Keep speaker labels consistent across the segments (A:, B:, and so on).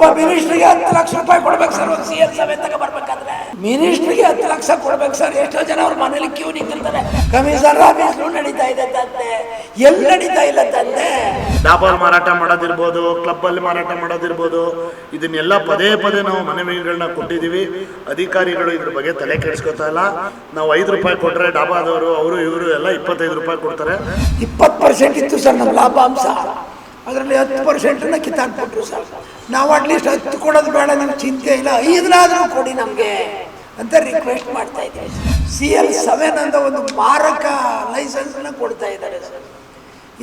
A: ಒಬ್ಬ ಮಿನಿಸ್ಟ್ರಿಗೆ ಹತ್ತು ಲಕ್ಷ ರೂಪಾಯಿ ಕೊಡ್ಬೇಕು ಸರ್ ಒಂದು ಸಿ ಎಲ್ ಸಭೆ ತಗೊಬರ್ಬೇಕಾದ್ರೆ ಮಿನಿಸ್ಟ್ರಿಗೆ ಹತ್ತು ಲಕ್ಷ ಕೊಡ್ಬೇಕು ಸರ್ ಎಷ್ಟೋ ಜನ ಅವ್ರ ಮನೇಲಿ ಕ್ಯೂ ನಿಂತಿರ್ತಾರೆ. ಕಮಿಷನ್ ಆಫೀಸ್ಲು ನಡೀತಾ ಇದೆ ತಂದೆ. ಎಲ್ಲಿ ನಡೀತಾ ಇಲ್ಲ ತಂದೆ?
B: ಡಾಬಲ್ ಮಾರಾಟ ಮಾಡೋದಿರ್ಬೋದು ಕ್ಲಬ್ಬಲ್ಲಿ ಮಾರಾಟ ಮಾಡೋದಿರ್ಬೋದು. ಇದನ್ನೆಲ್ಲ ಪದೇ ಪದೇ ನಾವು ಮನವಿಗಳನ್ನ ಕೊಟ್ಟಿದ್ದೀವಿ. ಅಧಿಕಾರಿಗಳು ಇದ್ರ ಬಗ್ಗೆ ತಲೆ ಕೆಡಿಸ್ಕೊತಾ ಇಲ್ಲ. ನಾವು ಐದು ರೂಪಾಯಿ ಕೊಟ್ರೆ ಡಾಬಾದವರು ಅವರು ಇವರು ಎಲ್ಲ ಇಪ್ಪತ್ತೈದು ರೂಪಾಯಿ ಕೊಡ್ತಾರೆ.
A: ಇಪ್ಪತ್ತು ಪರ್ಸೆಂಟ್ ಇತ್ತು ಸರ್ ನಮ್ಮ ಲಾಭಾಂಶ. ಅದರಲ್ಲಿ ಹತ್ತು ಪರ್ಸೆಂಟನ್ನ ಕಿತ್ತಾಕ್ಬಿಟ್ರು ಸರ್. ನಾವು ಅಟ್ಲೀಸ್ಟ್ ಹತ್ತು ಕೊಡೋದು ಬೇಡ, ನಮ್ಗೆ ಚಿಂತೆ ಇಲ್ಲ. ಐದನಾದರೂ ಕೊಡಿ ನಮಗೆ ಅಂತ ರಿಕ್ವೆಸ್ಟ್ ಮಾಡ್ತಾ ಇದ್ದೀವಿ. ಸಿ ಎಲ್ ಸೆವೆನ್ ಅಂತ ಒಂದು ಮಾರಕ ಲೈಸೆನ್ಸ್ನ ಕೊಡ್ತಾ ಇದ್ದಾರೆ ಸರ್.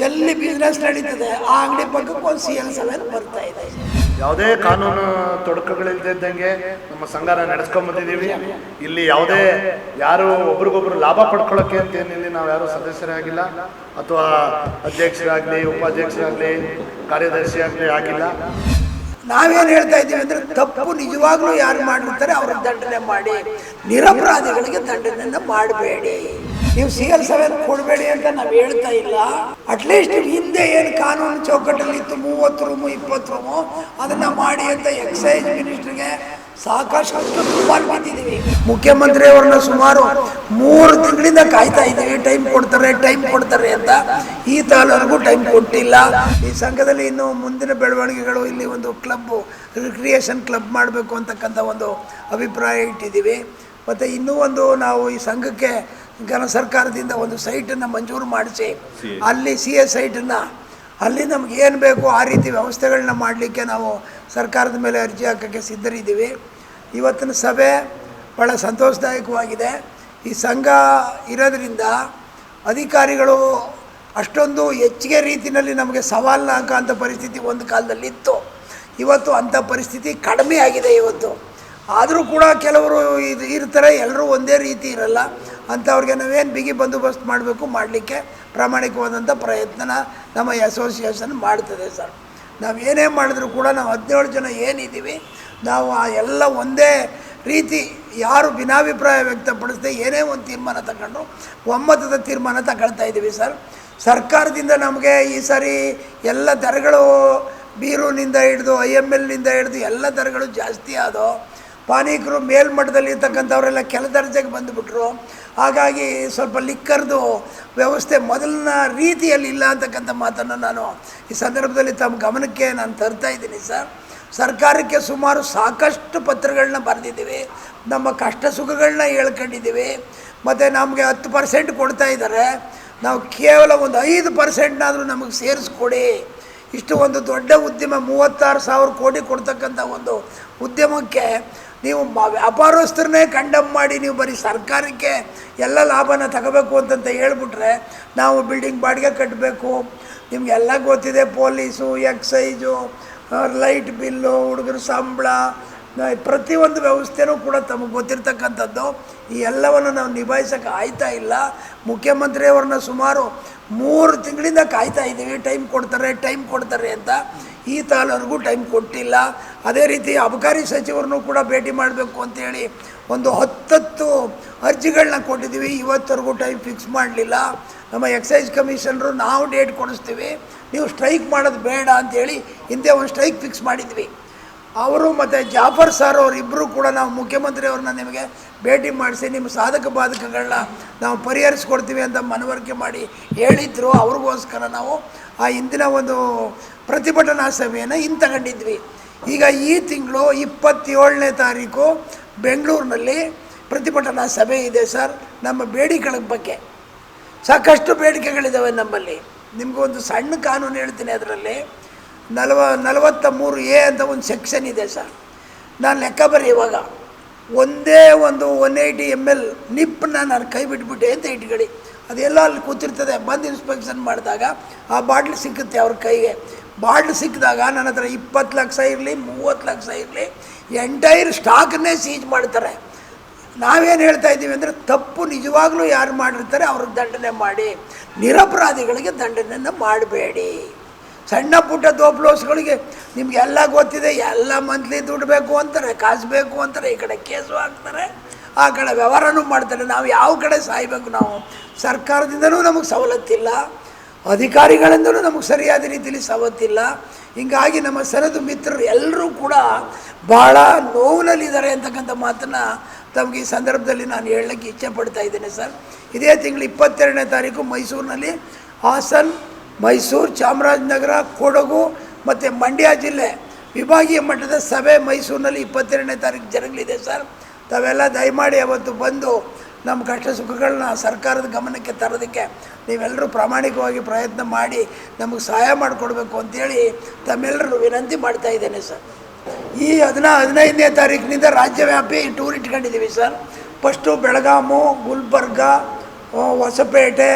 A: ಎಲ್ಲಿ ಬಿಸ್ನೆಸ್ ನಡೀತದೆ, ಆ ಅಂಗಡಿ ಪಕ್ಕಕ್ಕೆ ಒಂದು ಸಿ ಎಲ್ ಸೆವೆನ್ ಬರ್ತಾ ಇದೆ
B: ಯಾವುದೇ ಕಾನೂನು ತೊಡಕುಗಳಿಲ್ದಿದ್ದಂಗೆ ನಮ್ಮ ಸಂಘನ ನಡೆಸ್ಕೊಂಡ್ ಬಂದಿದ್ದೀವಿ. ಇಲ್ಲಿ ಯಾವುದೇ ಯಾರು ಒಬ್ರಿಗೊಬ್ರು ಲಾಭ ಪಡ್ಕೊಳ್ಳೋಕೆ ಅಂತ ಇಲ್ಲಿ ನಾವು ಯಾರು ಸದಸ್ಯರೇ ಆಗಿಲ್ಲ. ಅಥವಾ ಅಧ್ಯಕ್ಷರಾಗಲಿ, ಉಪಾಧ್ಯಕ್ಷರಾಗಲಿ, ಕಾರ್ಯದರ್ಶಿ ಆಗಲಿ ಆಗಿಲ್ಲ.
A: ನಾವೇನು ಹೇಳ್ತಾ ಇದ್ದೀವಿ ಅಂದರೆ ತಪ್ಪು ನಿಜವಾಗ್ಲೂ ಯಾರು ಮಾಡಿರ್ತಾರೆ ಅವ್ರಿಗೆ ದಂಡನೆ ಮಾಡಿ. ನಿರಪರಾಧಿಗಳಿಗೆ ದಂಡನೆಯನ್ನು ಮಾಡಬೇಡಿ. ನೀವು ಸಿ ಎಲ್ ಸೆವೆನ್ ಕೊಡಬೇಡಿ ಅಂತ ನಾವು ಹೇಳ್ತಾ ಇಲ್ಲ. ಅಟ್ಲೀಸ್ಟ್ ಹಿಂದೆ ಏನು ಕಾನೂನು ಚೌಕಟ್ಟಲ್ಲಿ ಇತ್ತು, ಮೂವತ್ತು ರೂಮು ಇಪ್ಪತ್ತು ರೂಮು ಅದನ್ನು ಮಾಡಿ ಅಂತ ಎಕ್ಸೈಸ್ ಮಿನಿಸ್ಟ್ರಿಗೆ ಸಾಕಷ್ಟು ಸುಮಾರು ಬಂದಿದ್ದೀವಿ ಮುಖ್ಯಮಂತ್ರಿ ಅವ್ರನ್ನ ಸುಮಾರು ಮೂರು ತಿಂಗಳಿಂದ ಕಾಯ್ತಾ ಇದ್ದೀವಿ ಟೈಮ್ ಕೊಡ್ತಾರೆ ಟೈಮ್ ಕೊಡ್ತಾರೆ ಅಂತ. ಈ ತಾಲೂರಿಗೂ ಟೈಮ್ ಕೊಟ್ಟಿಲ್ಲ. ಈ ಸಂಘದಲ್ಲಿ ಇನ್ನು ಮುಂದಿನ ಬೆಳವಣಿಗೆಗಳು ಇಲ್ಲಿ ಒಂದು ಕ್ಲಬ್ ರಿಕ್ರಿಯೇಷನ್ ಕ್ಲಬ್ ಮಾಡಬೇಕು ಅಂತಕ್ಕಂಥ ಒಂದು ಅಭಿಪ್ರಾಯ ಇಟ್ಟಿದ್ದೀವಿ ಮತ್ತು ಇನ್ನೂ ಒಂದು ನಾವು ಈ ಸಂಘಕ್ಕೆ ಘನ ಸರ್ಕಾರದಿಂದ ಒಂದು ಸೈಟನ್ನು ಮಂಜೂರು ಮಾಡಿಸಿ ಅಲ್ಲಿ ಸಿ ಎ ಸೈಟನ್ನು ಅಲ್ಲಿ ನಮ್ಗೆ ಏನು ಬೇಕು ಆ ರೀತಿ ವ್ಯವಸ್ಥೆಗಳನ್ನ ಮಾಡಲಿಕ್ಕೆ ನಾವು ಸರ್ಕಾರದ ಮೇಲೆ ಅರ್ಜಿ ಹಾಕೋಕ್ಕೆ ಸಿದ್ಧರಿದ್ದೀವಿ. ಇವತ್ತಿನ ಸಭೆ ಭಾಳ ಸಂತೋಷದಾಯಕವಾಗಿದೆ. ಈ ಸಂಘ ಇರೋದರಿಂದ ಅಧಿಕಾರಿಗಳು ಅಷ್ಟೊಂದು ಹೆಚ್ಚಿಗೆ ರೀತಿಯಲ್ಲಿ ನಮಗೆ ಸವಾಲನ್ನ ಹಾಕೋಂಥ ಪರಿಸ್ಥಿತಿ ಒಂದು ಕಾಲದಲ್ಲಿ ಇತ್ತು. ಇವತ್ತು ಅಂಥ ಪರಿಸ್ಥಿತಿ ಕಡಿಮೆ ಆಗಿದೆ ಇವತ್ತು. ಆದರೂ ಕೂಡ ಕೆಲವರು ಇದು ಇರ್ತಾರೆ ಎಲ್ಲರೂ ಒಂದೇ ರೀತಿ ಇರಲ್ಲ. ಅಂಥವ್ರಿಗೆ ನಾವೇನು ಬಿಗಿ ಬಂದೋಬಸ್ತ್ ಮಾಡಬೇಕು, ಮಾಡಲಿಕ್ಕೆ ಪ್ರಾಮಾಣಿಕವಾದಂಥ ಪ್ರಯತ್ನ ನಮ್ಮ ಅಸೋಸಿಯೇಷನ್ ಮಾಡ್ತದೆ ಸರ್. ನಾವು ಏನೇ ಮಾಡಿದ್ರು ಕೂಡ ನಾವು ಹದಿನೇಳು ಜನ ಏನಿದ್ದೀವಿ, ನಾವು ಆ ಎಲ್ಲ ಒಂದೇ ರೀತಿ ಯಾರು ಭಿನ್ನಾಭಿಪ್ರಾಯ ವ್ಯಕ್ತಪಡಿಸದೆ ಏನೇ ಒಂದು ತೀರ್ಮಾನ ತಗೊಂಡು ಒಮ್ಮತದ ತೀರ್ಮಾನ ತಗೊಳ್ತಾ ಇದ್ದೀವಿ ಸರ್. ಸರ್ಕಾರದಿಂದ ನಮಗೆ ಈ ಸಾರಿ ಎಲ್ಲ ದರಗಳು ಬೀರೂನಿಂದ ಹಿಡಿದು, ಐ ಎಂ ಎಲ್ನಿಂದ ಹಿಡಿದು ಎಲ್ಲ ದರಗಳು ಜಾಸ್ತಿ ಆದವು. ಪಾನೀಕರು ಮೇಲ್ಮಟ್ಟದಲ್ಲಿ ಇರ್ತಕ್ಕಂಥವರೆಲ್ಲ ಕೆಲ ದರ್ಜೆಗೆ ಬಂದುಬಿಟ್ರು. ಹಾಗಾಗಿ ಸ್ವಲ್ಪ ಲಿಕ್ಕರ್ದು ವ್ಯವಸ್ಥೆ ಮೊದಲಿನ ರೀತಿಯಲ್ಲಿ ಇಲ್ಲ ಅಂತಕ್ಕಂಥ ಮಾತನ್ನು ನಾನು ಈ ಸಂದರ್ಭದಲ್ಲಿ ತಮ್ಮ ಗಮನಕ್ಕೆ ನಾನು ತರ್ತಾ ಇದ್ದೀನಿ ಸರ್. ಸರ್ಕಾರಕ್ಕೆ ಸುಮಾರು ಸಾಕಷ್ಟು ಪತ್ರಗಳನ್ನ ಬರೆದಿದ್ದೀವಿ. ನಮ್ಮ ಕಷ್ಟ ಸುಖಗಳನ್ನ ಹೇಳ್ಕೊಂಡಿದ್ದೀವಿ. ಮತ್ತು ನಮಗೆ ಹತ್ತು ಪರ್ಸೆಂಟ್ ಕೊಡ್ತಾ ಇದ್ದಾರೆ. ನಾವು ಕೇವಲ ಒಂದು ಐದು ಪರ್ಸೆಂಟ್ನಾದರೂ ನಮಗೆ ಸೇರಿಸ್ಕೊಡಿ. ಇಷ್ಟು ಒಂದು ದೊಡ್ಡ ಉದ್ಯಮ ಮೂವತ್ತಾರು ಸಾವಿರ ಕೋಟಿ ಕೊಡ್ತಕ್ಕಂಥ ಒಂದು ಉದ್ಯಮಕ್ಕೆ ನೀವು ವ್ಯಾಪಾರಸ್ಥರನ್ನೇ ಕಂಡಮ್ ಮಾಡಿ ನೀವು ಬರೀ ಸರ್ಕಾರಕ್ಕೆ ಎಲ್ಲ ಲಾಭನ ತಗೋಬೇಕು ಅಂತಂತ ಹೇಳ್ಬಿಟ್ರೆ ನಾವು ಬಿಲ್ಡಿಂಗ್ ಬಾಡಿಗೆ ಕಟ್ಟಬೇಕು ನಿಮಗೆಲ್ಲ ಗೊತ್ತಿದೆ ಪೊಲೀಸು, ಎಕ್ಸೈಜು ಲೈಟ್ ಬಿಲ್ಲು, ಹುಡುಗರ ಸಂಬಳ ಪ್ರತಿಯೊಂದು ವ್ಯವಸ್ಥೆನೂ ಕೂಡ ತಮಗೆ ಗೊತ್ತಿರ್ತಕ್ಕಂಥದ್ದು. ಈ ಎಲ್ಲವನ್ನು ನಾವು ನಿಭಾಯಿಸೋಕೆ ಆಯ್ತಾ ಇಲ್ಲ. ಮುಖ್ಯಮಂತ್ರಿಯವ್ರನ್ನ ಸುಮಾರು ಮೂರು ತಿಂಗಳಿಂದ ಕಾಯ್ತಾ ಇದ್ದೀವಿ. ಟೈಮ್ ಕೊಡ್ತಾರೆ ಟೈಮ್ ಕೊಡ್ತಾರೆ ಅಂತ. ಈ ತಾಲೂರಿಗೂ ಟೈಮ್ ಕೊಟ್ಟಿಲ್ಲ. ಅದೇ ರೀತಿ ಅಬಕಾರಿ ಸಚಿವರನ್ನು ಕೂಡ ಭೇಟಿ ಮಾಡಬೇಕು ಅಂತೇಳಿ ಒಂದು ಹತ್ತತ್ತು ಅರ್ಜಿಗಳನ್ನ ಕೊಟ್ಟಿದ್ದೀವಿ. ಇವತ್ತರೆಗೂ ಟೈಮ್ ಫಿಕ್ಸ್ ಮಾಡಲಿಲ್ಲ. ನಮ್ಮ ಎಕ್ಸೈಸ್ ಕಮಿಷನರು ನಾವು ಡೇಟ್ ಕೊಡಿಸ್ತೀವಿ. ನೀವು ಸ್ಟ್ರೈಕ್ ಮಾಡೋದು ಬೇಡ ಅಂತೇಳಿ ಹಿಂದೆ ಒಂದು ಸ್ಟ್ರೈಕ್ ಫಿಕ್ಸ್ ಮಾಡಿದ್ವಿ. ಅವರು ಮತ್ತು ಜಾಫರ್ ಸರ್ ಅವರಿಬ್ಬರು ಕೂಡ ನಾವು ಮುಖ್ಯಮಂತ್ರಿಯವ್ರನ್ನ ನಿಮಗೆ ಭೇಟಿ ಮಾಡಿಸಿ ನಿಮ್ಮ ಸಾಧಕ ಬಾಧಕಗಳನ್ನ ನಾವು ಪರಿಹರಿಸ್ಕೊಡ್ತೀವಿ ಅಂತ ಮನವರಿಕೆ ಮಾಡಿ ಹೇಳಿದ್ರು. ಅವ್ರಿಗೋಸ್ಕರ ನಾವು ಆ ಹಿಂದಿನ ಒಂದು ಪ್ರತಿಭಟನಾ ಸಭೆಯನ್ನು ಹಿಂತಗೊಂಡಿದ್ವಿ. ಈಗ ಈ ತಿಂಗಳು ಇಪ್ಪತ್ತೇಳನೇ ತಾರೀಕು ಬೆಂಗಳೂರಿನಲ್ಲಿ ಪ್ರತಿಭಟನಾ ಸಭೆ ಇದೆ ಸರ್, ನಮ್ಮ ಬೇಡಿಕೆಗಳ ಬಗ್ಗೆ. ಸಾಕಷ್ಟು ಬೇಡಿಕೆಗಳಿದ್ದಾವೆ ನಮ್ಮಲ್ಲಿ. ನಿಮಗೊಂದು ಸಣ್ಣ ಕಾನೂನು ಹೇಳ್ತೀನಿ ಅದರಲ್ಲಿ. ನಲವ ನಲವತ್ತ ಮೂರು ಎ ಅಂತ ಒಂದು ಸೆಕ್ಷನ್ ಇದೆ ಸರ್. ನಾನು ಲೆಕ್ಕ ಬರೀ ಇವಾಗ. ಒಂದೇ ಒಂದು ಒನ್ ಏಯ್ಟಿ ಎಂ ಎಲ್ ನಿಪ್ಪನ್ನ ನಾನು ಕೈ ಬಿಟ್ಬಿಟ್ಟೆ ಅಂತ ಇಟ್ಕೊಳ್ಳಿ. ಅದೆಲ್ಲ ಅಲ್ಲಿ ಕೂತಿರ್ತದೆ. ಬಂದು ಇನ್ಸ್ಪೆಕ್ಷನ್ ಮಾಡಿದಾಗ ಆ ಬಾಟ್ಲ್ ಸಿಕ್ಕುತ್ತೆ ಅವ್ರ ಕೈಗೆ. ಬಾಟ್ಲ್ ಸಿಕ್ಕಿದಾಗ ನನ್ನ ಹತ್ರ ಇಪ್ಪತ್ತು ಲಕ್ಷ ಇರಲಿ, ಮೂವತ್ತು ಲಕ್ಷ ಇರಲಿ, ಎಂಟೈರ್ ಸ್ಟಾಕನ್ನೇ ಸೀಜ್ ಮಾಡ್ತಾರೆ. ನಾವೇನು ಹೇಳ್ತಾ ಇದ್ದೀವಿ ಅಂದರೆ ತಪ್ಪು ನಿಜವಾಗ್ಲೂ ಯಾರು ಮಾಡಿರ್ತಾರೆ ಅವ್ರಿಗೆ ದಂಡನೆ ಮಾಡಿ. ನಿರಪರಾಧಿಗಳಿಗೆ ದಂಡನೆಯನ್ನು ಮಾಡಬೇಡಿ. ಸಣ್ಣ ಪುಟ್ಟ ದೋಪ್ಲೋಸ್ಗಳಿಗೆ ನಿಮಗೆಲ್ಲ ಗೊತ್ತಿದೆ, ಎಲ್ಲ ಮಂತ್ಲಿ ದುಡ್ಡು ಬೇಕು ಅಂತಾರೆ, ಕಾಸು ಬೇಕು ಅಂತಾರೆ, ಈ ಕಡೆ ಕೇಸು ಹಾಕ್ತಾರೆ, ಆ ಕಡೆ ವ್ಯವಹಾರನೂ ಮಾಡ್ತಾರೆ. ನಾವು ಯಾವ ಕಡೆ ಸಾಯ್ಬೇಕು ನಾವು? ಸರ್ಕಾರದಿಂದನೂ ನಮಗೆ ಸವಲತ್ತಿಲ್ಲ ಅಧಿಕಾರಿಗಳಿಂದಲೂ ನಮಗೆ ಸರಿಯಾದ ರೀತಿಯಲ್ಲಿ ಸವತ್ತಿಲ್ಲ ಹಿಂಗಾಗಿ ನಮ್ಮ ಸರದು ಮಿತ್ರರು ಎಲ್ಲರೂ ಕೂಡ ಭಾಳ ನೋವಿನಲ್ಲಿದ್ದಾರೆ ಅಂತಕ್ಕಂಥ ಮಾತನ್ನು ತಮಗೆ ಈ ಸಂದರ್ಭದಲ್ಲಿ ನಾನು ಹೇಳಲಿಕ್ಕೆ ಇಚ್ಛೆ ಪಡ್ತಾ ಇದ್ದೇನೆ ಸರ್. ಇದೇ ತಿಂಗಳು ಇಪ್ಪತ್ತೆರಡನೇ ತಾರೀಕು ಮೈಸೂರಿನಲ್ಲಿ ಹಾಸನ್ ಮೈಸೂರು ಚಾಮರಾಜನಗರ, ಕೊಡಗು ಮತ್ತು ಮಂಡ್ಯ ಜಿಲ್ಲೆ. ವಿಭಾಗೀಯ ಮಟ್ಟದ ಸಭೆ ಮೈಸೂರಿನಲ್ಲಿ ಇಪ್ಪತ್ತೆರಡನೇ ತಾರೀಕು ಜರುಗಲಿದೆ ಸರ್. ತಾವೆಲ್ಲ ದಯಮಾಡಿ ಅವತ್ತು ಬಂದು ನಮ್ಮ ಕಷ್ಟ ಸುಖಗಳನ್ನ ಸರ್ಕಾರದ ಗಮನಕ್ಕೆ ತರೋದಕ್ಕೆ ನೀವೆಲ್ಲರೂ ಪ್ರಾಮಾಣಿಕವಾಗಿ ಪ್ರಯತ್ನ ಮಾಡಿ ನಮಗೆ ಸಹಾಯ ಮಾಡಿಕೊಡ್ಬೇಕು ಅಂತೇಳಿ ತಮ್ಮೆಲ್ಲರೂ ವಿನಂತಿ ಮಾಡ್ತಾ ಇದ್ದೇನೆ ಸರ್. ಈ ಹದಿನಾ, ಹದಿನೈದನೇ ತಾರೀಕಿನಿಂದ ರಾಜ್ಯವ್ಯಾಪಿ ಟೂರ್ ಇಟ್ಕೊಂಡಿದ್ದೀವಿ ಸರ್. ಫಸ್ಟು ಬೆಳಗಾಮು, ಗುಲ್ಬರ್ಗ, ಹೊಸಪೇಟೆ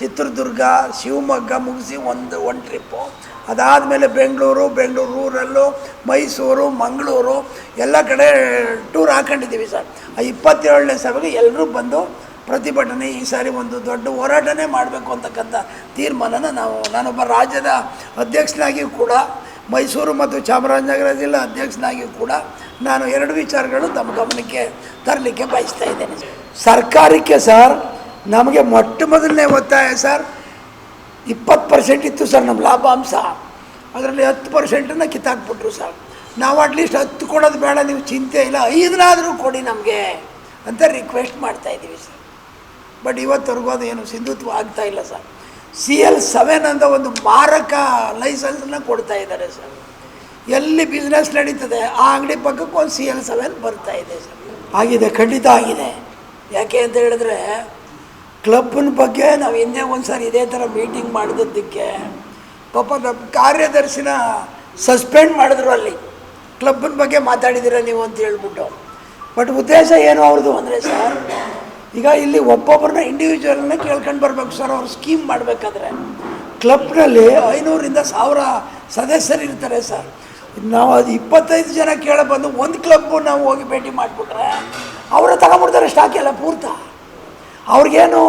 A: ಚಿತ್ರದುರ್ಗ, ಶಿವಮೊಗ್ಗ ಮುಗಿಸಿ ಒಂದು ಒನ್ ಟ್ರಿಪ್ಪು ಅದಾದಮೇಲೆ ಬೆಂಗಳೂರು ಬೆಂಗಳೂರು, ರೂರಲ್ಲು, ಮೈಸೂರು, ಮಂಗಳೂರು, ಎಲ್ಲ ಕಡೆ ಟೂರ್ ಹಾಕೊಂಡಿದ್ದೀವಿ ಸರ್. ಆ ಇಪ್ಪತ್ತೇಳನೇ ಸಭೆಗೆ ಎಲ್ಲರೂ ಬಂದು ಪ್ರತಿಭಟನೆ, ಈ ಸಾರಿ ಒಂದು ದೊಡ್ಡ ಹೋರಾಟನೇ ಮಾಡಬೇಕು ಅಂತಕ್ಕಂಥ ತೀರ್ಮಾನನ ನಾವು, ನಾನೊಬ್ಬ ರಾಜ್ಯದ ಅಧ್ಯಕ್ಷನಾಗಿಯೂ ಕೂಡ, ಮೈಸೂರು ಮತ್ತು ಚಾಮರಾಜನಗರ ಜಿಲ್ಲಾ ಅಧ್ಯಕ್ಷನಾಗಿಯೂ ಕೂಡ ನಾನು ಎರಡು ವಿಚಾರಗಳು ತಮ್ಮ ಗಮನಕ್ಕೆ ತರಲಿಕ್ಕೆ ಬಯಸ್ತಾ ಇದ್ದೇನೆ. ಸರ್ಕಾರಕ್ಕೆ ಸರ್ ನಮಗೆ ಮೊಟ್ಟ ಮೊದಲನೇ ಒತ್ತಾಯ ಸರ್, ಇಪ್ಪತ್ತು ಪರ್ಸೆಂಟ್ ಇತ್ತು ಸರ್ ನಮ್ಮ ಲಾಭಾಂಶ. ಅದರಲ್ಲಿ ಹತ್ತು ಪರ್ಸೆಂಟನ್ನು ಕಿತ್ತಾಕ್ಬಿಟ್ರು ಸರ್. ನಾವು ಅಟ್ಲೀಸ್ಟ್ ಹತ್ತು ಕೊಡೋದು ಬೇಡ, ನೀವು ಚಿಂತೆ ಇಲ್ಲ, ಐದನಾದರೂ ಕೊಡಿ ನಮಗೆ ಅಂತ ರಿಕ್ವೆಸ್ಟ್ ಮಾಡ್ತಾ ಇದ್ದೀವಿ ಸರ್. ಬಟ್ ಇವತ್ತವರೆಗೂ ಅದು ಏನು ಸಿಂಧುತ್ವ ಆಗ್ತಾ ಇಲ್ಲ ಸರ್. ಸಿ ಎಲ್ ಸೆವೆನ್ ಅಂತ ಒಂದು ಮಾರಕ ಲೈಸೆನ್ಸನ್ನ ಕೊಡ್ತಾ ಇದ್ದಾರೆ ಸರ್. ಎಲ್ಲಿ ಬಿಸ್ನೆಸ್ ನಡೀತದೆ, ಆ ಅಂಗಡಿ ಪಕ್ಕಕ್ಕೆ ಒಂದು ಸಿ ಎಲ್ ಸೆವೆನ್ ಬರ್ತಾ ಇದೆ ಸರ್. ಆಗಿದೆ, ಖಂಡಿತ ಆಗಿದೆ. ಯಾಕೆ ಅಂತ ಹೇಳಿದ್ರೆ ಕ್ಲಬ್ನ ಬಗ್ಗೆ ನಾವು ಹಿಂದೆ ಒಂದು ಸಾರಿ ಇದೇ ಥರ ಮೀಟಿಂಗ್ ಮಾಡಿದ್ದಕ್ಕೆ ಪಾಪ ನಮ್ಮ ಕಾರ್ಯದರ್ಶಿನ ಸಸ್ಪೆಂಡ್ ಮಾಡಿದ್ರು ಅಲ್ಲಿ. ಕ್ಲಬ್ನ ಬಗ್ಗೆ ಮಾತಾಡಿದ್ದೀರ ನೀವು ಅಂತ ಹೇಳ್ಬಿಟ್ಟು. ಬಟ್ ಉದ್ದೇಶ ಏನು ಅವ್ರದ್ದು ಅಂದರೆ ಸರ್, ಈಗ ಇಲ್ಲಿ ಒಬ್ಬೊಬ್ಬರನ್ನ ಇಂಡಿವಿಜುವಲ್ನ ಕೇಳ್ಕೊಂಡು ಬರಬೇಕು ಸರ್, ಅವ್ರು ಸ್ಕೀಮ್ ಮಾಡಬೇಕಾದ್ರೆ. ಕ್ಲಬ್ನಲ್ಲಿ ಐನೂರಿಂದ ಸಾವಿರ ಸದಸ್ಯರು ಇರ್ತಾರೆ ಸರ್. ನಾವು ಅದು ಇಪ್ಪತ್ತೈದು ಜನ ಕೇಳ ಬಂದು ಒಂದು ಕ್ಲಬ್ಬು ನಾವು ಹೋಗಿ ಭೇಟಿ ಮಾಡಿಬಿಟ್ರೆ ಅವರ ತಗೊಂಬಿಡ್ತಾರೆ ಸ್ಟಾಕ್ ಎಲ್ಲ ಪೂರ್ತ. ಅವ್ರಿಗೇನು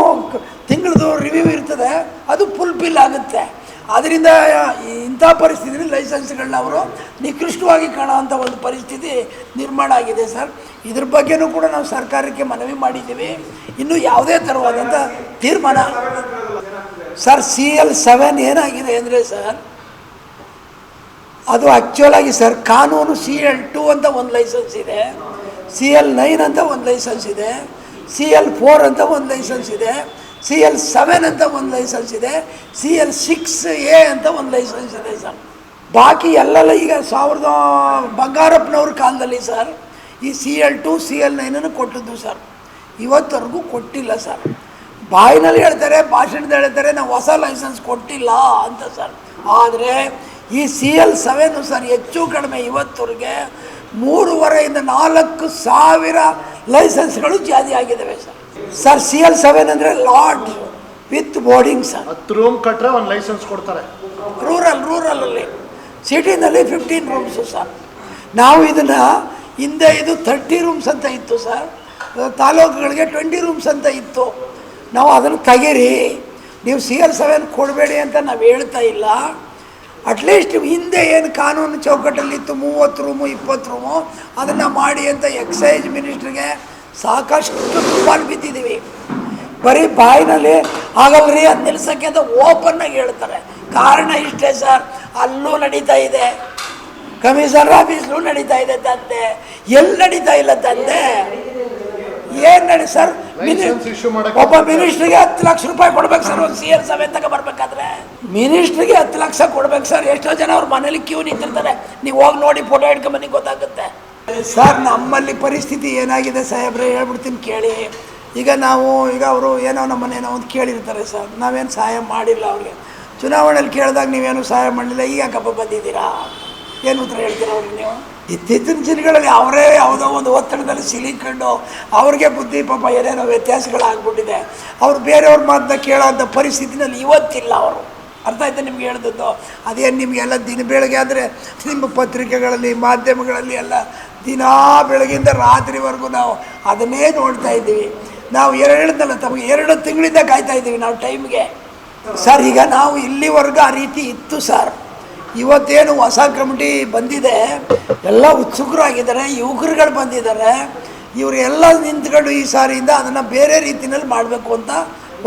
A: ತಿಂಗಳದು ರಿವ್ಯೂ ಇರ್ತದೆ, ಅದು ಫುಲ್ ಬಿಲ್ ಆಗುತ್ತೆ. ಅದರಿಂದ ಇಂಥ ಪರಿಸ್ಥಿತಿಯಲ್ಲಿ ಲೈಸೆನ್ಸ್ಗಳನ್ನ ಅವರು ನಿಕೃಷ್ಟವಾಗಿ ಕಾಣುವಂಥ ಒಂದು ಪರಿಸ್ಥಿತಿ ನಿರ್ಮಾಣ ಆಗಿದೆ ಸರ್. ಇದ್ರ ಬಗ್ಗೆನೂ ಕೂಡ ನಾವು ಸರ್ಕಾರಕ್ಕೆ ಮನವಿ ಮಾಡಿದ್ದೀವಿ. ಇನ್ನೂ ಯಾವುದೇ ಥರವಾದಂಥ ತೀರ್ಮಾನ ಸರ್ ಸಿ ಎಲ್ ಸೆವೆನ್ ಏನಾಗಿದೆ ಅಂದರೆ ಸರ್, ಅದು ಆ್ಯಕ್ಚುಲಾಗಿ ಸರ್, ಕಾನೂನು ಸಿ ಎಲ್ ಟು ಅಂತ ಒಂದು ಲೈಸೆನ್ಸ್ ಇದೆ. ಸಿ ಎಲ್ ನೈನ್ ಅಂತ ಒಂದು ಲೈಸೆನ್ಸ್ ಇದೆ. ಸಿ ಎಲ್ ಫೋರ್ ಅಂತ ಒಂದು ಲೈಸೆನ್ಸ್ ಇದೆ, ಸಿ ಎಲ್ ಸೆವೆನ್ ಅಂತ ಒಂದು ಲೈಸೆನ್ಸ್ ಇದೆ, ಸಿ ಎಲ್ ಸಿಕ್ಸ್ ಎ ಅಂತ ಒಂದು ಲೈಸೆನ್ಸ್ ಇದೆ ಸರ್. ಬಾಕಿ ಎಲ್ಲೆಲ್ಲ ಈಗ ಸಾವಿರದ ಬಂಗಾರಪ್ಪನವ್ರ ಕಾಲದಲ್ಲಿ ಸರ್, ಈ C L two, C L ನೈನನ್ನು ಕೊಟ್ಟಿದ್ದು ಸರ್. ಇವತ್ತವರೆಗೂ ಕೊಟ್ಟಿಲ್ಲ ಸರ್. ಬಾಯಿನಲ್ಲಿ ಹೇಳ್ತಾರೆ, ಭಾಷಣದಲ್ಲಿ ಹೇಳ್ತಾರೆ, ನಾವು ಹೊಸ ಲೈಸೆನ್ಸ್ ಕೊಟ್ಟಿಲ್ಲ ಅಂತ ಸರ್. ಆದರೆ ಈ ಸಿ ಎಲ್ ಸೆವೆನು ಸರ್, ಹೆಚ್ಚು ಕಡಿಮೆ ಇವತ್ತವರೆಗೆ ಮೂರುವರೆಯಿಂದ ನಾಲ್ಕು ಸಾವಿರ ಲೈಸೆನ್ಸ್ಗಳು ಜಾರಿ ಆಗಿದ್ದಾವೆ sir. Sir C L seven ಅಂದರೆ ಲಾಡ್ಜ್ ವಿತ್ ಬೋರ್ಡಿಂಗ್ ಸರ್.
B: ಹತ್ತು ರೂಮ್ ಕಟ್ಟರೆ ಒಂದು ಲೈಸೆನ್ಸ್ ಕೊಡ್ತಾರೆ.
A: ರೂರಲ್ ರೂರಲಲ್ಲಿ. ಸಿಟಿನಲ್ಲಿ ಫಿಫ್ಟೀನ್ ರೂಮ್ಸು ಸರ್. ನಾವು ಇದನ್ನು ಹಿಂದೆ ಇದು ಥರ್ಟಿ ರೂಮ್ಸ್ ಅಂತ ಇತ್ತು ಸರ್. ತಾಲೂಕುಗಳಿಗೆ ಟ್ವೆಂಟಿ ರೂಮ್ಸ್ ಅಂತ ಇತ್ತು. ನಾವು ಅದನ್ನು ತೆಗೀರಿ ನೀವು ಸಿ ಎಲ್ ಸೆವೆನ್ ಕೊಡಬೇಡಿ ಅಂತ ನಾವು ಹೇಳ್ತಾ ಇಲ್ಲ. ಅಟ್ಲೀಸ್ಟ್ ಹಿಂದೆ ಏನು ಕಾನೂನು ಚೌಕಟ್ಟಲ್ಲಿತ್ತು, ಮೂವತ್ತು ರೂಮು, ಇಪ್ಪತ್ತು ರೂಮು, ಅದನ್ನು ಮಾಡಿ ಅಂತ ಎಕ್ಸೈಸ್ ಮಿನಿಸ್ಟ್ರಿಗೆ ಸಾಕಷ್ಟು ತುಂಬಾ ಬಿದ್ದಿದ್ದೀವಿ ಬರೀ ಬಾಯಿನಲ್ಲಿ ಆಗಲ್ರಿ ಅದು ನಿಲ್ಸೋಕ್ಕೆ ಅಂತ ಓಪನ್ನಾಗಿ ಹೇಳ್ತಾರೆ. ಕಾರಣ ಇಷ್ಟೇ ಸರ್ ಅಲ್ಲೂ ನಡೀತಾ ಇದೆ. ಕಮಿಷನರ್ ಆಫೀಸ್ಲೂ ನಡೀತಾ ಇದೆ ತಂದೆ. ಎಲ್ಲಿ ನಡೀತಾ ಇಲ್ಲ ತಂದೆ? ಏನ್ ನಡಿ ಸರ್? ಒಬ್ಬ ಮಿನಿಸ್ಟ್ರಿಗೆ ಹತ್ತು ಲಕ್ಷ ರೂಪಾಯಿ ಕೊಡ್ಬೇಕು ಸರ್ ಒಂದು ಸಿ ಎಲ್ ಸಭೆ ತಗ ಬರ್ಬೇಕಾದ್ರೆ. ಮಿನಿಸ್ಟ್ರಿಗೆ ಹತ್ತು ಲಕ್ಷ ಕೊಡ್ಬೇಕು ಸರ್ ಎಷ್ಟೋ ಜನ ಅವ್ರ ಮನೇಲಿ ಕ್ಯೂ ನಿಂತಿರ್ತಾರೆ. ನೀವು ಹೋಗಿ ನೋಡಿ ಫೋಟೋ ಹಿಡ್ಕೊಂಬನ್ನಿ ಗೊತ್ತಾಗುತ್ತೆ. ಸರ್ ನಮ್ಮಲ್ಲಿ ಪರಿಸ್ಥಿತಿ ಏನಾಗಿದೆ ಸಾಹೇಬ್ರೆ? ಹೇಳ್ಬಿಡ್ತೀನಿ ಕೇಳಿ. ಈಗ ನಾವು ಈಗ ಅವರು ಏನೋ ನಮ್ಮನ್ನೇನೋ ಒಂದು ಕೇಳಿರ್ತಾರೆ ಸರ್. ನಾವೇನು ಸಹಾಯ ಮಾಡಿಲ್ಲ ಅವ್ರಿಗೆ. ಚುನಾವಣೆಯಲ್ಲಿ ಕೇಳಿದಾಗ ನೀವೇನು ಸಹಾಯ ಮಾಡಲಿಲ್ಲ? ಈಗ ಯಾಕಪ್ಪ ಬಂದಿದ್ದೀರಾ? ಏನು ಉತ್ತರ ಹೇಳ್ತೀರಾ ಅವ್ರಿಗೆ ನೀವು? ಇತ್ತೀಚಿನ ದಿನಗಳಲ್ಲಿ ಅವರೇ ಯಾವುದೋ ಒಂದು ಒತ್ತಡದಲ್ಲಿ ಸಿಲಿಕೊಂಡು ಅವ್ರಿಗೆ ಬುದ್ಧಿ ಪಾಪ ಏನೇನೋ ವ್ಯತ್ಯಾಸಗಳಾಗ್ಬಿಟ್ಟಿದೆ. ಅವ್ರು ಬೇರೆಯವ್ರ ಮಾತನ್ನ ಕೇಳೋಂಥ ಪರಿಸ್ಥಿತಿನಲ್ಲಿ ಇವತ್ತಿಲ್ಲ ಅವರು. ಅರ್ಥ ಆಯ್ತಾ ನಿಮ್ಗೆ ಹೇಳ್ದದ್ದು? ಅದೇನು ನಿಮಗೆಲ್ಲ ದಿನ ಬೆಳಗ್ಗೆ ಆದರೆ ನಿಮ್ಮ ಪತ್ರಿಕೆಗಳಲ್ಲಿ, ಮಾಧ್ಯಮಗಳಲ್ಲಿ ಎಲ್ಲ ದಿನಾ ಬೆಳಗಿಂದ ರಾತ್ರಿವರೆಗೂ ನಾವು ಅದನ್ನೇ ನೋಡ್ತಾ ಇದ್ದೀವಿ. ನಾವು ಎರಡು ತಮಗೆ ಎರಡು ತಿಂಗಳಿಂದ ಕಾಯ್ತಾ ಇದ್ದೀವಿ ನಾವು ಟೈಮ್ಗೆ. ಸರ್, ಈಗ ನಾವು ಇಲ್ಲಿವರೆಗೂ ಆ ರೀತಿ ಇತ್ತು ಸರ್. ಇವತ್ತೇನು ಹೊಸ ಕಮಿಟಿ ಬಂದಿದೆ, ಎಲ್ಲ ಉತ್ಸುಕರಾಗಿದ್ದಾರೆ, ಯುವಕರುಗಳು ಬಂದಿದ್ದಾರೆ, ಇವರೆಲ್ಲ ನಿಂತ್ಕೊಂಡು ಈ ಸಾರಿಯಿಂದ ಅದನ್ನು ಬೇರೆ ರೀತಿಯಲ್ಲಿ ಮಾಡಬೇಕು ಅಂತ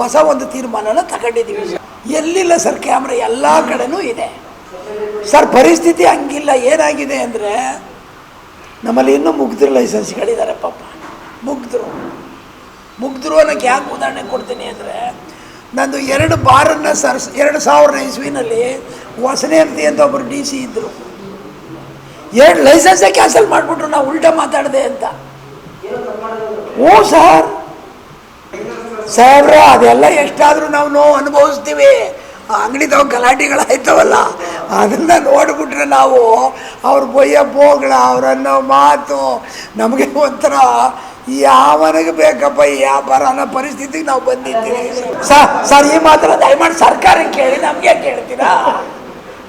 A: ಹೊಸ ಒಂದು ತೀರ್ಮಾನನ ತಗೊಂಡಿದ್ದೀವಿ. ಎಲ್ಲಿಲ್ಲ ಸರ್ ಕ್ಯಾಮ್ರಾ? ಎಲ್ಲ ಕಡೆನೂ ಇದೆ. ಸರ್, ಪರಿಸ್ಥಿತಿ ಹಂಗಿಲ್ಲ. ಏನಾಗಿದೆ ಅಂದರೆ, ನಮ್ಮಲ್ಲಿ ಇನ್ನೂ ಮುಗ್ಧರು ಲೈಸೆನ್ಸ್ಗಳಿದ್ದಾರೆ ಪಾಪ. ಮುಗ್ಧರು. ಮುಗ್ಧರು ಅನ್ನೋಕ್ಕೆ ಯಾಕೆ ಉದಾಹರಣೆ ಕೊಡ್ತೀನಿ ಅಂದರೆ ನಂದು ಎರಡು ಬಾರನ್ನು ಸರ್ ಎರಡು ಸಾವಿರದ ಇಸ್ವಿನಲ್ಲಿ ಹೊಸನೇರ್ತಿ ಅಂತ ಒಬ್ಬರು ಡಿ ಸಿ ಇದ್ದರು ಎರಡು ಲೈಸೆನ್ಸೇ ಕ್ಯಾನ್ಸಲ್ ಮಾಡಿಬಿಟ್ರು ನಾವು ಉಲ್ಟಾ ಮಾತಾಡಿದೆ ಅಂತ. ಹ್ಞೂ ಸರ್! ಸಾಹೇಬ್ರ, ಅದೆಲ್ಲ ಎಷ್ಟಾದರೂ ನಾವು ನೋವು ಅನುಭವಿಸ್ತೀವಿ. ಅಂಗಡಿದವ್ ಗಲಾಟೆಗಳಾಯ್ತವಲ್ಲ, ಅದನ್ನು ನೋಡಿಬಿಟ್ರೆ ನಾವು ಅವ್ರ ಬೊಯ್ಯ ಬೋಗಳ ಅವರನ್ನೋ ಮಾತು ನಮಗೆ ಒಂಥರ ಯಾವನಿಗೆ ಬೇಕಪ್ಪ ಈ ವ್ಯಾಪಾರ ಅನ್ನೋ ಪರಿಸ್ಥಿತಿಗೆ ನಾವು ಬಂದಿದ್ದೀವಿ. ಸರ್, ಈ ಮಾತ್ರ ದಯಮಾಡಿ ಸರ್ಕಾರಕ್ಕೆ ಕೇಳಿ, ನಮಗೆ ಕೇಳ್ತೀರಾ?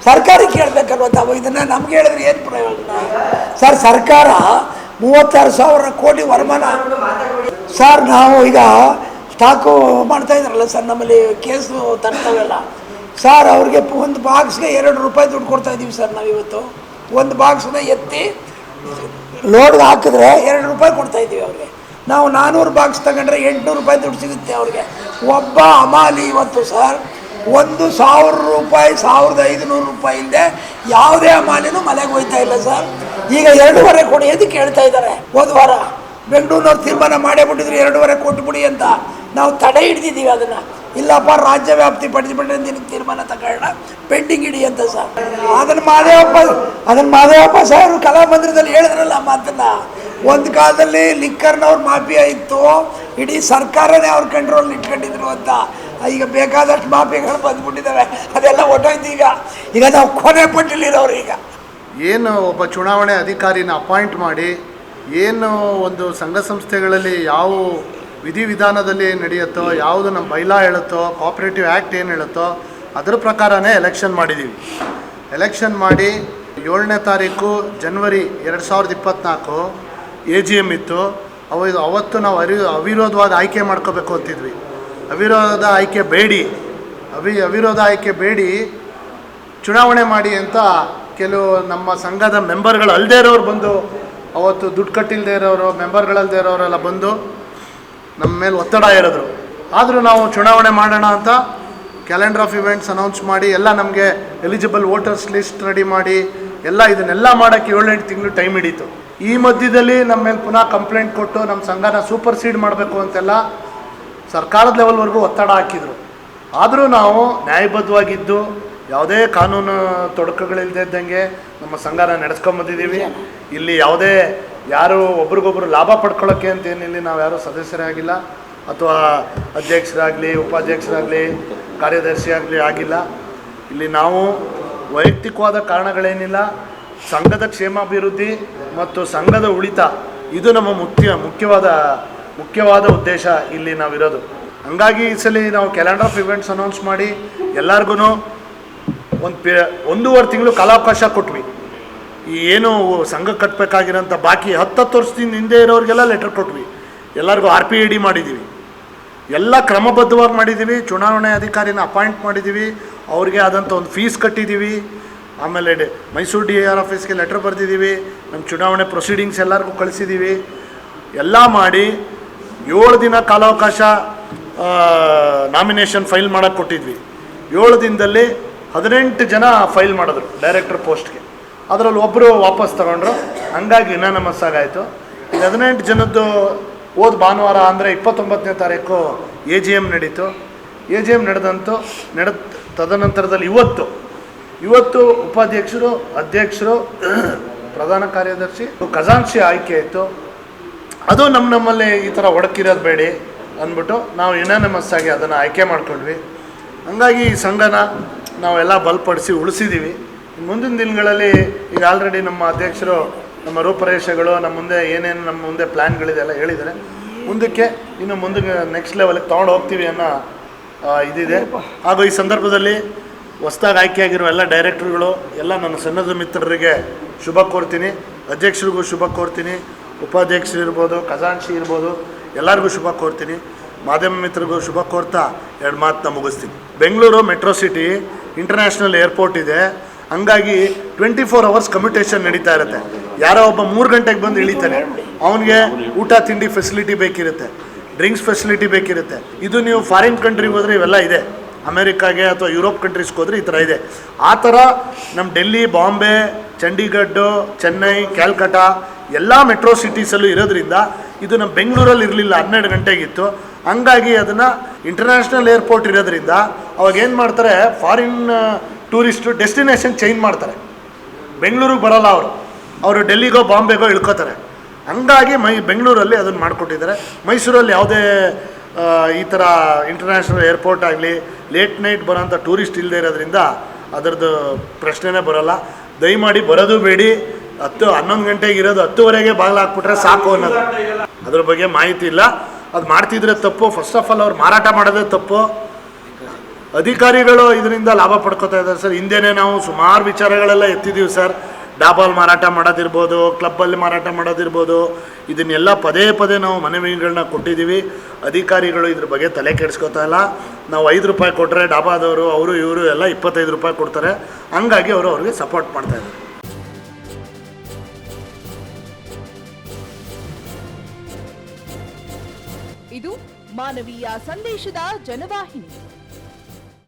A: ಸರ್ಕಾರಕ್ಕೆ ಕೇಳ್ಬೇಕಲ್ವ ತಾವು? ಇದನ್ನು ನಮ್ಗೆ ಹೇಳಿದ್ರೆ ಏನು ಪ್ರಯೋಜನ? ಸರ್, ಸರ್ಕಾರ ಮೂವತ್ತಾರು ಸಾವಿರ ಕೋಟಿ ವರಮಾನ ಸರ್, ನಾವು ಈಗ ಸ್ಟಾಕು ಮಾಡ್ತಾ ಇದ್ರಲ್ಲ ಸರ್, ನಮ್ಮಲ್ಲಿ ಕೇಸು ತರ್ತಾವೆಲ್ಲ. ಸರ್, ಅವ್ರಿಗೆ ಒಂದು ಬಾಕ್ಸ್ಗೆ ಎರಡು ರೂಪಾಯಿ ದುಡ್ಡು ಕೊಡ್ತಾ ಇದ್ದೀವಿ ಸರ್ ನಾವು ಇವತ್ತು ಒಂದು ಬಾಕ್ಸ್ನ ಎತ್ತಿ ಲೋಡ್ಗೆ ಹಾಕಿದ್ರೆ ಎರಡು ರೂಪಾಯಿ ಕೊಡ್ತಾ ಇದ್ದೀವಿ ಅವ್ರಿಗೆ. ನಾವು ನಾನ್ನೂರು ಬಾಕ್ಸ್ ತಗೊಂಡ್ರೆ ಎಂಟುನೂರು ರೂಪಾಯಿ ದುಡ್ಡು ಸಿಗುತ್ತೆ ಅವ್ರಿಗೆ. ಒಬ್ಬ ಅಮಾಲಿ ಇವತ್ತು ಸರ್, ಒಂದು ಸಾವಿರ ರೂಪಾಯಿ, ಸಾವಿರದ ಐದುನೂರು ರೂಪಾಯಿ ಇಲ್ಲದೆ ಯಾವುದೇ ಅಮಾಲಿನೂ ಮನೆಗೆ ಹೋಯ್ತಾ ಇಲ್ಲ ಸರ್. ಈಗ ಎರಡೂವರೆ ಕೊಡಿ ಅಂತ ಕೇಳ್ತಾ ಇದ್ದಾರೆ. ಹೋದ ವಾರ ಬೆಂಗಳೂರಿನವ್ರು ತೀರ್ಮಾನ ಮಾಡೇ ಬಿಟ್ಟಿದ್ರು, ಎರಡೂವರೆ ಕೊಟ್ಬಿಡಿ ಅಂತ. ನಾವು ತಡೆ ಹಿಡ್ದಿದ್ದೀವಿ ಅದನ್ನು. ಇಲ್ಲಪ್ಪ, ರಾಜ್ಯ ವ್ಯಾಪ್ತಿ ಪಡಿಸ್ಬಿಟ್ರೆ ತೀರ್ಮಾನ ತಗೊಳ್ಳೋಣ ಪೆಂಡಿಂಗ್ ಇಡಿ ಅಂತ ಸರ್. ಅದನ್ನು ಮಾದೇವಪ್ಪ ಅದನ್ನು ಮಾದೇವಪ್ಪ ಕಲಾ ಮಂದಿರದಲ್ಲಿ ಹೇಳಿದ್ರಲ್ಲ ಮಾತನ್ನ. ಒಂದು ಕಾಲದಲ್ಲಿ ಲಿಕ್ಕರ್ನವ್ರ ಮಾಫಿಯಾ ಇತ್ತು. ಇಡೀ ಸರ್ಕಾರನೇ ಅವ್ರ ಕಂಟ್ರೋಲ್ ಇಟ್ಕೊಂಡಿದ್ರು ಅಂತ. ಈಗ ಬೇಕಾದಷ್ಟು ಮಾಫಿಯಾಗಳು ಬಂದ್ಬಿಟ್ಟಿದ್ದಾವೆ ಅದೆಲ್ಲ ಒಟ್ಟೋಯ್ತು ಈಗ. ಈಗ ನಾವು ಕೊನೆ ಪಟ್ಟಿಲಿರೋರು ಈಗ.
B: ಏನು ಒಬ್ಬ ಚುನಾವಣೆ ಅಧಿಕಾರಿನ ಅಪಾಯಿಂಟ್ ಮಾಡಿ, ಏನು ಒಂದು ಸಂಘ ಸಂಸ್ಥೆಗಳಲ್ಲಿ ಯಾವ ವಿಧಿವಿಧಾನದಲ್ಲಿ ನಡೆಯುತ್ತೋ, ಯಾವುದು ನಮ್ಮ ಬೈಲಾ ಹೇಳುತ್ತೋ ಕೋಆಪ್ರೇಟಿವ್ ಆ್ಯಕ್ಟ್ ಏನು ಹೇಳುತ್ತೋ, ಅದರ ಪ್ರಕಾರನೇ ಎಲೆಕ್ಷನ್ ಮಾಡಿದ್ದೀವಿ ಎಲೆಕ್ಷನ್ ಮಾಡಿ ಏಳನೇ ತಾರೀಕು ಜನ್ವರಿ ಎರಡು ಸಾವಿರದ ಇಪ್ಪತ್ತ್ನಾಲ್ಕು ಎ ಜಿ ಎಂ ಇತ್ತು. ಅವ ಅವತ್ತು ನಾವು ಅರಿ ಅವಿರೋಧವಾಗಿ ಆಯ್ಕೆ ಮಾಡ್ಕೋಬೇಕು ಅಂತಿದ್ವಿ. ಅವಿರೋಧ ಆಯ್ಕೆ ಬೇಡಿ. ಅವಿ, ಅವಿರೋಧ ಆಯ್ಕೆ ಬೇಡಿ. ಚುನಾವಣೆ ಮಾಡಿ ಅಂತ ಕೆಲವು ನಮ್ಮ ಸಂಘದ ಮೆಂಬರ್ಗಳು ಅಲ್ಲದೇ ಇರೋರು ಬಂದು, ಅವತ್ತು ದುಡ್ಡು ಕಟ್ಟಿಲ್ಲದೆ ಇರೋರು ಮೆಂಬರ್ಗಳಲ್ಲದೆ ಇರೋರೆಲ್ಲ ಬಂದು ನಮ್ಮ ಮೇಲೆ ಒತ್ತಡ ಇರೋದ್ರು ಆದರೂ ನಾವು ಚುನಾವಣೆ ಮಾಡೋಣ ಅಂತ ಕ್ಯಾಲೆಂಡರ್ ಆಫ್ ಇವೆಂಟ್ಸ್ ಅನೌನ್ಸ್ ಮಾಡಿ ಎಲ್ಲ ನಮಗೆ ಎಲಿಜಿಬಲ್ ವೋಟರ್ಸ್ ಲಿಸ್ಟ್ ರೆಡಿ ಮಾಡಿ ಎಲ್ಲ ಇದನ್ನೆಲ್ಲ ಮಾಡೋಕ್ಕೆ ಏಳೆಂಟು ತಿಂಗಳು ಟೈಮ್ ಹಿಡೀತು. ಈ ಮಧ್ಯದಲ್ಲಿ ನಮ್ಮ ಮೇಲೆ ಪುನಃ ಕಂಪ್ಲೇಂಟ್ ಕೊಟ್ಟು ನಮ್ಮ ಸಂಘನ ಸೂಪರ್ ಸೀಡ್ ಮಾಡಬೇಕು ಅಂತೆಲ್ಲ ಸರ್ಕಾರದ ಲೆವೆಲ್ವರೆಗೂ ಒತ್ತಡ ಹಾಕಿದರು. ಆದರೂ ನಾವು ನ್ಯಾಯಬದ್ಧವಾಗಿದ್ದು ಯಾವುದೇ ಕಾನೂನು ತೊಡಕುಗಳಿಲ್ಲದೆ ಇದ್ದಂಗೆ ನಮ್ಮ ಸಂಘನ ನಡೆಸ್ಕೊಂಬಂದಿದ್ದೀವಿ. ಇಲ್ಲಿ ಯಾವುದೇ ಯಾರು ಒಬ್ರಿಗೊಬ್ರು ಲಾಭ ಪಡ್ಕೊಳ್ಳೋಕ್ಕೆ ಅಂತ ಏನಿಲ್ಲ ನಾವು ಯಾರೂ ಸದಸ್ಯರೇ ಆಗಿಲ್ಲ ಅಥವಾ ಅಧ್ಯಕ್ಷರಾಗಲಿ, ಉಪಾಧ್ಯಕ್ಷರಾಗಲಿ ಕಾರ್ಯದರ್ಶಿ ಆಗಲಿ ಆಗಿಲ್ಲ. ಇಲ್ಲಿ ನಾವು ವೈಯಕ್ತಿಕವಾದ ಕಾರಣಗಳೇನಿಲ್ಲ. ಸಂಘದ ಕ್ಷೇಮಾಭಿವೃದ್ಧಿ ಮತ್ತು ಸಂಘದ ಉಳಿತ, ಇದು ನಮ್ಮ ಮುಖ್ಯ, ಮುಖ್ಯವಾದ ಮುಖ್ಯವಾದ ಉದ್ದೇಶ ಇಲ್ಲಿ ನಾವಿರೋದು. ಹಂಗಾಗಿ ಈ ಸಲ ನಾವು ಕ್ಯಾಲೆಂಡರ್ ಆಫ್ ಇವೆಂಟ್ಸ್ ಅನೌನ್ಸ್ ಮಾಡಿ ಎಲ್ಲರಿಗೂ ಒಂದು ಪೇ, ಒಂದೂವರೆ ತಿಂಗಳು ಕಾಲಾವಕಾಶ ಕೊಟ್ವಿ. ಏನು ಸಂಘ ಕಟ್ಟಬೇಕಾಗಿರೋಂಥ ಬಾಕಿ ಹತ್ತತ್ತು ವರ್ಷದಿಂದ ಹಿಂದೆ ಇರೋರಿಗೆಲ್ಲ ಲೆಟರ್ ಕೊಟ್ವಿ. ಎಲ್ಲರಿಗೂ ಆರ್ ಪಿ ಇ ಡಿ ಮಾಡಿದ್ದೀವಿ ಎಲ್ಲ ಕ್ರಮಬದ್ಧವಾಗಿ ಮಾಡಿದ್ದೀವಿ ಚುನಾವಣೆ ಅಧಿಕಾರಿನ ಅಪಾಯಿಂಟ್ ಮಾಡಿದ್ದೀವಿ ಅವ್ರಿಗೆ ಆದಂಥ ಒಂದು ಫೀಸ್ ಕಟ್ಟಿದ್ದೀವಿ ಆಮೇಲೆ ಮೈಸೂರು ಡಿ ಆರ್ ಆಫೀಸ್ಗೆ ಲೆಟ್ರ್ ಬರೆದಿದ್ದೀವಿ ನಮ್ಮ ಚುನಾವಣೆ ಪ್ರೊಸೀಡಿಂಗ್ಸ್ ಎಲ್ಲರಿಗೂ ಕಳಿಸಿದ್ದೀವಿ ಎಲ್ಲ ಮಾಡಿ ಏಳು ದಿನ ಕಾಲಾವಕಾಶ ನಾಮಿನೇಷನ್ ಫೈಲ್ ಮಾಡೋಕ್ಕೆ ಕೊಟ್ಟಿದ್ವಿ. ಏಳು ದಿನದಲ್ಲಿ ಹದಿನೆಂಟು ಜನ ಫೈಲ್ ಮಾಡಿದ್ರು ಡೈರೆಕ್ಟರ್ ಪೋಸ್ಟ್ಗೆ ಅದರಲ್ಲಿ ಒಬ್ಬರು ವಾಪಸ್ ತಗೊಂಡ್ರು. ಹಂಗಾಗಿ ನಮಸ್ಸಾಗಾಯಿತು ಈಗ ಹದಿನೆಂಟು ಜನದ್ದು ಓದ್ ಭಾನುವಾರ ಅಂದರೆ ಇಪ್ಪತ್ತೊಂಬತ್ತನೇ ತಾರೀಕು ಎ ಜಿ ಎಂ ನಡೀತು. ಎ ಜಿ ಎಂ ನಡೆದಂತು, ನಡೆದ ತದನಂತರದಲ್ಲಿ ಇವತ್ತು ಇವತ್ತು ಉಪಾಧ್ಯಕ್ಷರು, ಅಧ್ಯಕ್ಷರು, ಪ್ರಧಾನ ಕಾರ್ಯದರ್ಶಿ ಖಜಾಂಶಿ ಆಯ್ಕೆ ಆಯಿತು. ಅದು ನಮ್ಮ ನಮ್ಮಲ್ಲಿ ಈ ಥರ ಒಡಕಿರೋದು ಬೇಡಿ ಅಂದ್ಬಿಟ್ಟು ನಾವು ಯುನಾನಿಮಸ್ ಆಗಿ ಅದನ್ನು ಆಯ್ಕೆ ಮಾಡ್ಕೊಂಡ್ವಿ. ಹಂಗಾಗಿ ಈ ಸಂಘನ ನಾವೆಲ್ಲ ಬಲಪಡಿಸಿ ಉಳಿಸಿದ್ದೀವಿ ಮುಂದಿನ ದಿನಗಳಲ್ಲಿ ಈಗ ಆಲ್ರೆಡಿ ನಮ್ಮ ಅಧ್ಯಕ್ಷರು, ನಮ್ಮ ರೂಪರೇಷೆಗಳು, ನಮ್ಮ ಮುಂದೆ ಏನೇನು ನಮ್ಮ ಮುಂದೆ ಪ್ಲ್ಯಾನ್ಗಳಿದೆ ಎಲ್ಲ ಹೇಳಿದ್ದಾರೆ. ಮುಂದಕ್ಕೆ ಇನ್ನು ಮುಂದಕ್ಕೆ ನೆಕ್ಸ್ಟ್ ಲೆವೆಲ್ಗೆ ತೊಗೊಂಡು ಹೋಗ್ತೀವಿ ಅನ್ನೋ ಇದಿದೆ. ಹಾಗೂ ಈ ಸಂದರ್ಭದಲ್ಲಿ ಹೊಸ್ದಾಗಿ ಆಯ್ಕೆಯಾಗಿರೋ ಎಲ್ಲ ಡೈರೆಕ್ಟ್ರುಗಳು ಎಲ್ಲ ನನ್ನ ಸನ್ನದ ಮಿತ್ರರಿಗೆ ಶುಭ ಕೋರ್ತೀನಿ. ಅಧ್ಯಕ್ಷರಿಗೂ ಶುಭ ಕೋರ್ತೀನಿ. ಉಪಾಧ್ಯಕ್ಷರು ಇರ್ಬೋದು ಖಜಾನ್ಸಿ ಇರ್ಬೋದು, ಎಲ್ಲರಿಗೂ ಶುಭ ಕೋರ್ತೀನಿ. ಮಾಧ್ಯಮ ಮಿತ್ರರಿಗೂ ಶುಭ ಕೋರ್ತಾ, ಎರಡು ಮಾತನ್ನ ಮುಗಿಸ್ತೀನಿ. Bengaluru metro city international airport ಇದೆ. ಹಂಗಾಗಿ ಟ್ವೆಂಟಿ ಫೋರ್ ಅವರ್ಸ್ ಕಮ್ಯುಟೇಷನ್ ನಡೀತಾ ಇರುತ್ತೆ. ಯಾರೋ ಒಬ್ಬ ಮೂರು ಗಂಟೆಗೆ ಬಂದು ಇಳಿತಾನೆ. ಅವನಿಗೆ ಊಟ, ತಿಂಡಿ ಫೆಸಿಲಿಟಿ ಬೇಕಿರುತ್ತೆ. ಡ್ರಿಂಕ್ಸ್ ಫೆಸಿಲಿಟಿ ಬೇಕಿರುತ್ತೆ. ಇದು ನೀವು ಫಾರಿನ್ ಕಂಟ್ರಿಗೆ ಹೋದರೆ ಇವೆಲ್ಲ ಇದೆ. ಅಮೆರಿಕಾಗೆ ಅಥವಾ ಯುರೋಪ್ ಕಂಟ್ರೀಸ್ಗೆ ಹೋದ್ರೆ ಈ ಥರ ಇದೆ. ಆ ಥರ ನಮ್ಮ ಡೆಲ್ಲಿ, ಬಾಂಬೆ, ಚಂಡೀಗಢ, ಚೆನ್ನೈ, ಕ್ಯಾಲ್ಕಟಾ ಎಲ್ಲ ಮೆಟ್ರೋ ಸಿಟೀಸಲ್ಲೂ ಇರೋದ್ರಿಂದ ಇದು ನಮ್ಮ ಬೆಂಗಳೂರಲ್ಲಿ ಇರಲಿಲ್ಲ. ಹನ್ನೆರಡು ಗಂಟೆಗಿತ್ತು. ಹಂಗಾಗಿ ಅದನ್ನು ಇಂಟರ್ನ್ಯಾಷನಲ್ ಏರ್ಪೋರ್ಟ್ ಇರೋದ್ರಿಂದ ಅವಾಗ ಏನು ಮಾಡ್ತಾರೆ? ಫಾರಿನ್ ಟೂರಿಸ್ಟು ಡೆಸ್ಟಿನೇಷನ್ ಚೇಂಜ್ ಮಾಡ್ತಾರೆ. ಬೆಂಗಳೂರಿಗೆ ಬರೋಲ್ಲ ಅವರು. ಅವರು ಡೆಲ್ಲಿಗೋ ಬಾಂಬೆಗೋ ಇಳ್ಕೋತಾರೆ. ಹಂಗಾಗಿ ಮೈ ಬೆಂಗಳೂರಲ್ಲಿ ಅದನ್ನು ಮಾಡಿಕೊಟ್ಟಿದ್ದಾರೆ. ಮೈಸೂರಲ್ಲಿ ಯಾವುದೇ ಈ ಥರ ಇಂಟರ್ನ್ಯಾಷನಲ್ ಏರ್ಪೋರ್ಟ್ ಆಗಲಿ ಲೇಟ್ ನೈಟ್ ಬರೋಂಥ ಟೂರಿಸ್ಟ್ ಇಲ್ಲದೆ ಇರೋದ್ರಿಂದ ಅದರದ್ದು ಪ್ರಶ್ನೆನೇ ಬರೋಲ್ಲ. ದಯಮಾಡಿ ಬರೋದು ಬೇಡಿ. ಹತ್ತು, ಹನ್ನೊಂದು ಗಂಟೆಗೆ ಇರೋದು ಹತ್ತುವರೆಗೆ ಬಾಗಿಲು ಹಾಕ್ಬಿಟ್ರೆ ಸಾಕು ಅನ್ನೋದು. ಅದ್ರ ಬಗ್ಗೆ ಮಾಹಿತಿ ಇಲ್ಲ. ಅದು ಮಾಡ್ತಿದ್ರೆ ತಪ್ಪು. ಫಸ್ಟ್ ಆಫ್ ಆಲ್ ಅವ್ರು ಮಾರಾಟ ಮಾಡೋದೇ ತಪ್ಪು. ಅಧಿಕಾರಿಗಳು ಇದರಿಂದ ಲಾಭ ಪಡ್ಕೋತಾ ಇದ್ದಾರೆ ಸರ್. ಹಿಂದೆನೇ ನಾವು ಸುಮಾರು ವಿಚಾರಗಳೆಲ್ಲ ಎತ್ತಿದ್ದೀವಿ ಸರ್. ಡಾಬಾಲ್ ಮಾರಾಟ ಮಾಡೋದಿರ್ಬೋದು, ಕ್ಲಬ್ಬಲ್ಲಿ ಮಾರಾಟ ಮಾಡೋದಿರ್ಬೋದು. ಇದನ್ನೆಲ್ಲ ಪದೇ ಪದೇ ನಾವು ಮನವಿಗಳನ್ನ ಕೊಟ್ಟಿದ್ದೀವಿ. ಅಧಿಕಾರಿಗಳು ಇದ್ರ ಬಗ್ಗೆ ತಲೆ ಕೆಡಿಸ್ಕೊತಾ ಇಲ್ಲ. ನಾವು ಐದು ರೂಪಾಯಿ ಕೊಟ್ಟರೆ ಡಾಬಾದವರು, ಅವರು, ಇವರು ಎಲ್ಲ ಇಪ್ಪತ್ತೈದು ರೂಪಾಯಿ ಕೊಡ್ತಾರೆ. ಹಂಗಾಗಿ ಅವರು ಅವ್ರಿಗೆ ಸಪೋರ್ಟ್ ಮಾಡ್ತಾ ಇದ್ದಾರೆ.
C: ಇದು ಮಾನವೀಯ ಸಂದೇಶದ ಜನವಾಹಿನಿ.